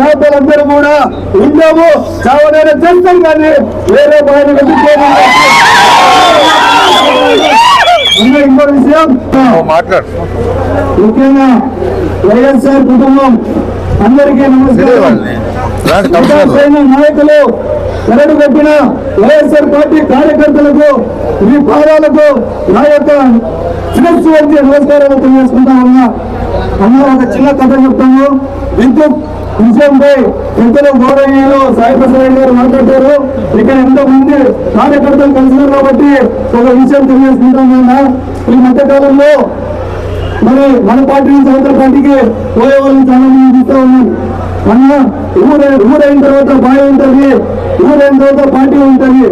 చేపలందరూ కూడా ఉండవు చావనైనా చేస్తాం కానీ వేరే బాగా ఇంకో విషయం మాట్లాడు ముఖ్యంగా వైఎస్ఆర్ కుటుంబం అందరికీ నమస్కారం. నాయకులు కరడు కట్టిన వైఎస్ఆర్ పార్టీ కార్యకర్తలకు మీ పాదాలకు నా యొక్క శిరస్సు వచ్చి నమస్కారాలు తెలియజేసుకుంటా ఉన్నా. అన్న ఒక చిన్న కథ చెప్తాను. విద్యుత్ విషయంపై పెద్దలు గౌరవీయులు సాయి ప్రసాద్ గారు మాట్లాడారు ఇక్కడ ఎంతో మంది కార్యకర్తలు కలిసినారు కాబట్టి ఒక విషయం తెలియజేసుకుంటాం ఈ మధ్య కాలంలో మరి మన పార్టీ నుంచి అవతల పార్టీకి పోయే వాళ్ళని చాలా మంది చూస్తూ ఉన్నాం అన్న ఊరే ఊరైన తర్వాత బావి ఉంటుంది ఊరైన తర్వాత పార్టీ ఉంటుంది.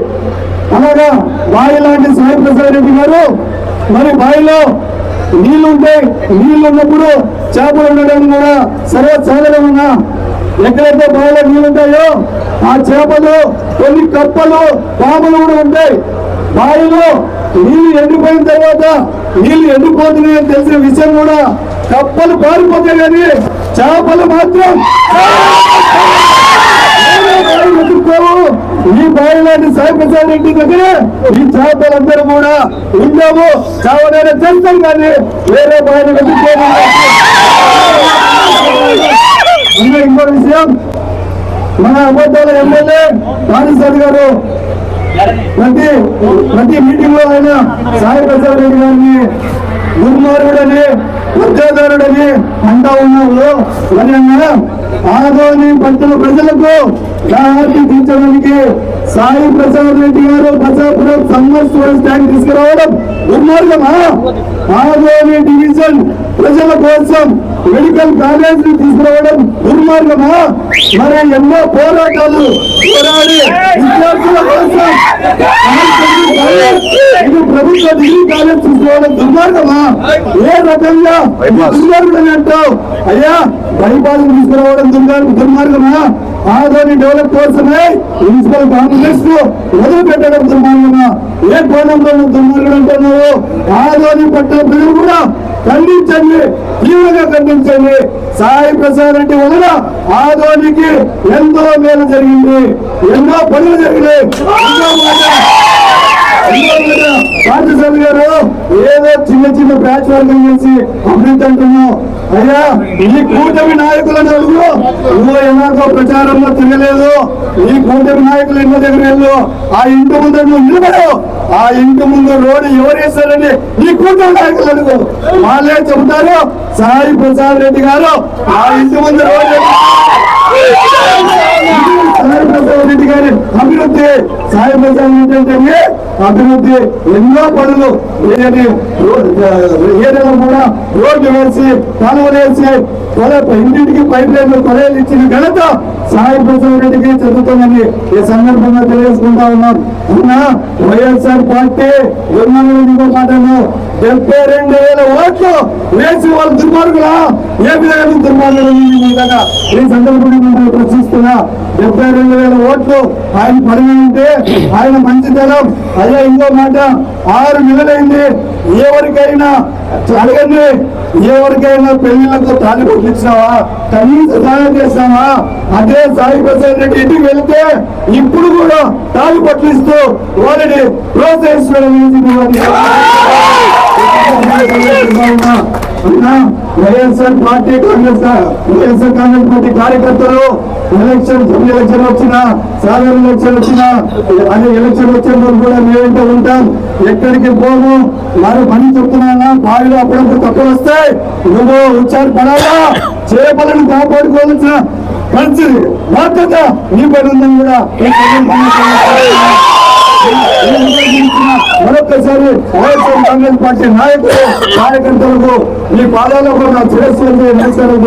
అలాగా బావి లాంటి సాయి ప్రసాద్ రెడ్డి గారు మరి బావిలో నీళ్ళు ఉంటాయి నీళ్ళు ఉన్నప్పుడు చేపలు ఉండడం కూడా సర్వసాధారణంగా ఎక్కడైతే బావిలో నీళ్ళు ఉంటాయో ఆ చేపలు కొన్ని కప్పలు పాములు కూడా ఉంటాయి. బావిలో నీళ్ళు ఎండిపోయిన తర్వాత నీళ్ళు అని తెలిసిన విషయం కూడా కప్పలు పారిపోతాయి కానీ చేపలు మాత్రం ఈ బావి లాంటి సాయి ప్రసాద్ రెడ్డి దగ్గర ఈ చేపలందరూ కూడా ఉండవు చావనైనా చేస్తాం కానీ వేరే బావిని వెతుక్కోవాలి ఇంకా ఇంకో విషయం మన అబద్ధాల ఎమ్మెల్యే రాజశేఖర్ గారు. ప్రతి ప్రతి మీటింగ్లో ఆయన సాయి ప్రసాద్ రెడ్డి గారిని దుర్మార్గుడని ఉద్యోగదారుడని అంటా ఉన్నారు. మరి ఆదోని పట్టణ ప్రజలకు దాహార్తి తీర్చడానికి సాయి ప్రసాద్ రెడ్డి గారు ప్రజాపురం సమ్మర్ స్టాండ్ తీసుకురావడం దుర్మార్గమా ఆదోని డివిజన్ ప్రజల కోసం మెడికల్ కాలేజ్ తీసుకురావడం దుర్మార్గమా? మరి ఎన్నో పోరాటాలు పోరాడి విద్యార్థుల కోసం ఇది ప్రభుత్వ డిగ్రీ కాలేజ్ తీసుకురావడం దుర్మార్గమా? ఏ రకంగా దుర్మార్గుడని అంటావు? అయ్యా బైపాస్ తీసుకురావడం దుర్మార్గం దుర్మార్గమా? ఆదోని డెవలప్ కోసమే మున్సిపల్ కాంప్లెక్స్ను మొదలు పెట్టడం దుర్మార్గమా? ఏ కోణంలో దుర్మార్గం అంటున్నావు? ఆదోని పట్టణ ప్రజలు కూడా ఖండించండి తీవ్రంగా ఖండించండి. సాయి ప్రసాద్ రెడ్డి వలన ఆదోనికి ఎంతో మేలు జరిగింది. ఎన్నో పనులు జరిగినాయి. ఎన్నో గారు ఏదో చిన్న చిన్న బ్యాచ్ వర్గం చేసి అభివృద్ధి అంటున్నాం అయ్యా ఈ కూటమి నాయకులను అడుగు. నువ్వు ఎలాగో ప్రచారంలో తిరగలేదు. ఈ కూటమి నాయకులు ఎన్నో దగ్గర వెళ్ళు ఆ ఇంటి ముందు నువ్వు నిలబడు ఆ ఇంటి ముందు రోడ్డు ఎవరు వేస్తారని అడుగు వాళ్ళే చెబుతారు సాయి ప్రసాద్ రెడ్డి గారు. ఆ ఇంటి ముందు సాయి ప్రసాద్ రెడ్డి గారి అభివృద్ధి. సాయి ప్రసాద్ రెడ్డి అంటే అభివృద్ధి. ఎన్నో పనులు. ఏరియాలో కూడా రోడ్లు వేసి కాలువలు వేసి ఇంటింటికి పైప్ లైన్లు కొలలు ఇచ్చిన ఘనత సాయి ప్రసాద్ రెడ్డికి చెందుతుందని ఈ సందర్భంగా తెలియజేసుకుంటా ఉన్నాం. అవునా వైఎస్ఆర్ పార్టీ ఇంకో మాటను డెబ్బై రెండు వేల ఓట్లు వేసి వాళ్ళు దుర్మార్గులా? ఏ విధంగా దుర్మార్గులు ఈ విధంగా? ఈ సందర్భంగా డెబ్బై రెండు వేల ఓట్లు ఆయన పరిగణింటే ఆయన మంచితనం. అదే ఇంకో మాట ఆరు నెలలైంది. ఎవరికైనా అడగండి. ఎవరికైనా పెళ్ళిళ్ళకు తాళి పంపించినావా కనీస సాయం చేస్తావా అదే సాయి ప్రసాద్ రెడ్డి ఇంటికి వెళ్తే ఇప్పుడు కూడా తాళి పట్టిస్తూ వారిని ప్రోత్సహిస్తున్నాడు YSR party Congress YSR Congress party కార్యకర్తలు ఎలక్షన్ జమిలీ ఎలక్షన్ వచ్చినా సాధారణ ఎలక్షన్ వచ్చినా అదే ఎలక్షన్ వచ్చినప్పుడు కూడా మేమంటే ఉంటాం ఎక్కడికి పోము? వారు పని చెప్తున్నా బావిలో అప్పుడప్పుడు తక్కువ వస్తే నువ్వు ఉచ్చారు పడాలా? చేపలను కాపాడుకోవాల్సిన మంచిది బాధ్యత నీ పని ఉందని కూడా ఈ మరొకసారి వైఎస్ఆర్ కాంగ్రెస్ పార్టీ నాయకులు కార్యకర్తలకు ఈ పాదాలకు నా శిరస్సు నమస్కారం